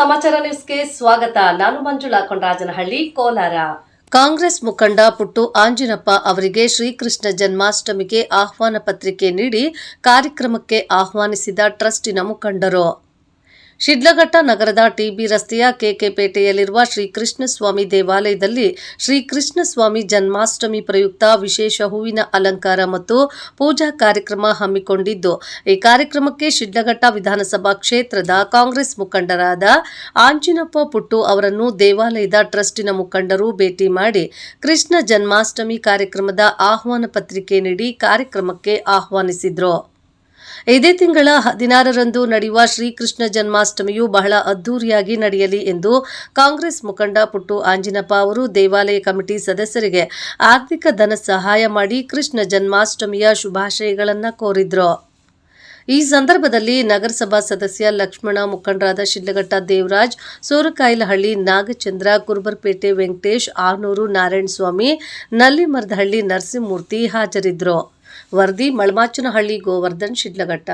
ಸಮಾಚಾರ ನ್ಯೂಸ್ಗೆ ಸ್ವಾಗತ. ನಾನು ಮಂಜುಳಾ ಕೊಂಡರಾಜನಹಳ್ಳಿ ಕೋಲಾರ. ಕಾಂಗ್ರೆಸ್ ಮುಖಂಡ ಪುಟ್ಟು ಆಂಜಿನಪ್ಪ ಅವರಿಗೆ ಶ್ರೀಕೃಷ್ಣ ಜನ್ಮಾಷ್ಟಮಿಗೆ ಆಹ್ವಾನ ಪತ್ರಿಕೆ ನೀಡಿ ಕಾರ್ಯಕ್ರಮಕ್ಕೆ ಆಹ್ವಾನಿಸಿದ ಟ್ರಸ್ಟಿನ ಮುಖಂಡರು. ಶಿಡ್ಲಘಟ್ಟ ನಗರದ ಟಿಬಿ ರಸ್ತೆಯ ಕೆಕೆಪೇಟೆಯಲ್ಲಿರುವ ಶ್ರೀ ಕೃಷ್ಣಸ್ವಾಮಿ ದೇವಾಲಯದಲ್ಲಿ ಶ್ರೀ ಕೃಷ್ಣಸ್ವಾಮಿ ಜನ್ಮಾಷ್ಟಮಿ ಪ್ರಯುಕ್ತ ವಿಶೇಷ ಹೂವಿನ ಅಲಂಕಾರ ಮತ್ತು ಪೂಜಾ ಕಾರ್ಯಕ್ರಮ ಹಮ್ಮಿಕೊಂಡಿದ್ದು, ಈ ಕಾರ್ಯಕ್ರಮಕ್ಕೆ ಶಿಡ್ಲಘಟ್ಟ ವಿಧಾನಸಭಾ ಕ್ಷೇತ್ರದ ಕಾಂಗ್ರೆಸ್ ಮುಖಂಡರಾದ ಆಂಜಿನಪ್ಪ ಪುಟ್ಟು ಅವರನ್ನು ದೇವಾಲಯದ ಟ್ರಸ್ಟಿನ ಮುಖಂಡರು ಭೇಟಿ ಮಾಡಿ ಕೃಷ್ಣ ಜನ್ಮಾಷ್ಟಮಿ ಕಾರ್ಯಕ್ರಮದ ಆಹ್ವಾನ ಪತ್ರಿಕೆ ನೀಡಿ ಕಾರ್ಯಕ್ರಮಕ್ಕೆ ಆಹ್ವಾನಿಸಿದ್ರು. ಇದೇ ತಿಂಗಳ ಹದಿನಾರರಂದು ನಡೆಯುವ ಶ್ರೀಕೃಷ್ಣ ಜನ್ಮಾಷ್ಟಮಿಯು ಬಹಳ ಅದ್ದೂರಿಯಾಗಿ ನಡೆಯಲಿ ಎಂದು ಕಾಂಗ್ರೆಸ್ ಮುಖಂಡ ಪುಟ್ಟು ಆಂಜಿನಪ್ಪ ಅವರು ದೇವಾಲಯ ಕಮಿಟಿ ಸದಸ್ಯರಿಗೆ ಆರ್ಥಿಕ ಧನ ಸಹಾಯ ಮಾಡಿ ಕೃಷ್ಣ ಜನ್ಮಾಷ್ಟಮಿಯ ಶುಭಾಶಯಗಳನ್ನು ಕೋರಿದ್ರು. ಈ ಸಂದರ್ಭದಲ್ಲಿ ನಗರಸಭಾ ಸದಸ್ಯ ಲಕ್ಷ್ಮಣ, ಮುಖಂಡರಾದ ಶಿಡ್ಲಘಟ್ಟ ದೇವರಾಜ್, ಸೋರಕಾಯಿಲಹಳ್ಳಿ ನಾಗಚಂದ್ರ, ಕುರುಬರ್ಪೇಟೆ ವೆಂಕಟೇಶ್ ಆನೂರು ನಾರಾಯಣಸ್ವಾಮಿ, ನಲ್ಲಿಮರ್ದಹಳ್ಳಿ ನರಸಿಂಹಮೂರ್ತಿ ಹಾಜರಿದ್ದರು ವರದಿ ಮಳಮಾಚನಹಳ್ಳಿ ಗೋವರ್ಧನ್ ಶಿಡ್ಲಘಟ್ಟ.